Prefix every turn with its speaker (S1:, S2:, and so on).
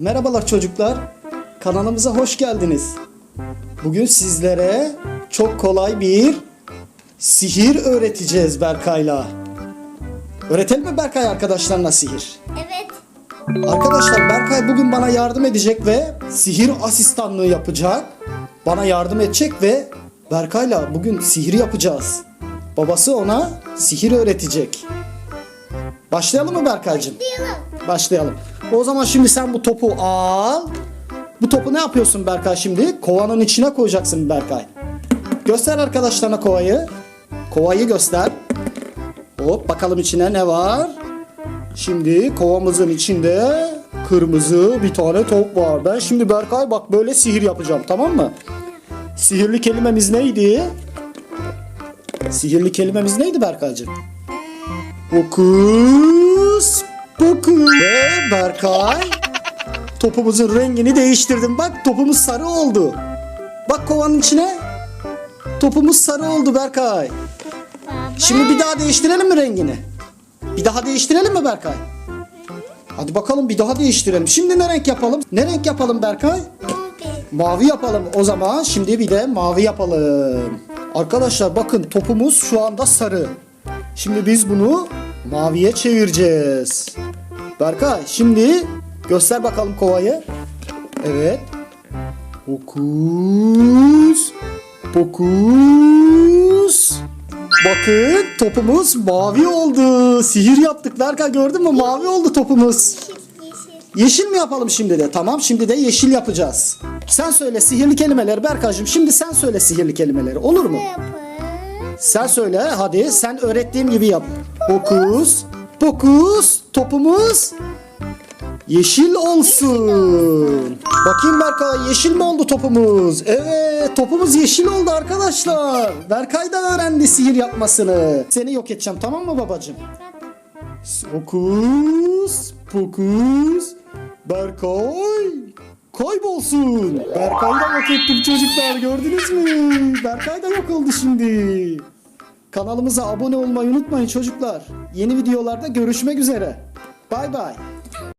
S1: Merhabalar çocuklar. Kanalımıza hoş geldiniz. Bugün sizlere çok kolay bir sihir öğreteceğiz Berkay'la. Öğretelim mi Berkay arkadaşlarına sihir?
S2: Evet.
S1: Arkadaşlar Berkay bugün bana yardım edecek ve sihir asistanlığı yapacak. Bana yardım edecek ve Berkay'la bugün sihir yapacağız. Babası ona sihir öğretecek. Başlayalım mı Berkay'cığım?
S2: Diyelim.
S1: Başlayalım. O zaman şimdi sen bu topu al. Bu topu ne yapıyorsun Berkay şimdi? Kovanın içine koyacaksın Berkay. Göster arkadaşlarına kovayı. Kovayı göster. Hop bakalım içine ne var? Şimdi kovamızın içinde kırmızı bir tane top var. Ben şimdi Berkay bak böyle sihir yapacağım tamam mı? Sihirli kelimemiz neydi? Sihirli kelimemiz neydi Berkaycığım? Fokus Fokus Ve Berkay Topumuzun rengini değiştirdim. Bak topumuz sarı oldu. Bak kovanın içine. Topumuz sarı oldu Berkay.
S2: Baba.
S1: Şimdi bir daha değiştirelim mi rengini? Bir daha değiştirelim mi Berkay? Hadi bakalım bir daha değiştirelim. Şimdi ne renk yapalım? Ne renk yapalım Berkay? Mavi yapalım o zaman. Şimdi bir de mavi yapalım. Arkadaşlar bakın topumuz şu anda sarı. Şimdi biz bunu maviye çevireceğiz. Berkay şimdi göster bakalım kovayı. Evet. Fokus. Fokus. Bakın topumuz mavi oldu. Sihir yaptık Berkay gördün mü? Mavi oldu topumuz.
S2: Yeşil,
S1: mi yapalım şimdi de? Tamam şimdi de yeşil yapacağız. Sen söyle sihirli kelimeleri Berkay'cığım. Şimdi sen söyle sihirli kelimeleri. Olur mu? Sen söyle hadi. Sen öğrettiğim gibi yap. Fokus. Fokus. Topumuz yeşil olsun. Bakayım Berkay yeşil mi oldu topumuz? Evet topumuz yeşil oldu arkadaşlar. Berkay da öğrendi sihir yapmasını. Seni yok edeceğim tamam mı babacığım? Fokus, fokus, Berkay, kaybolsun. Berkay'ı da yok ettik çocuklar gördünüz mü? Berkay da yok oldu şimdi. Kanalımıza abone olmayı unutmayın çocuklar. Yeni videolarda görüşmek üzere. Bye bye.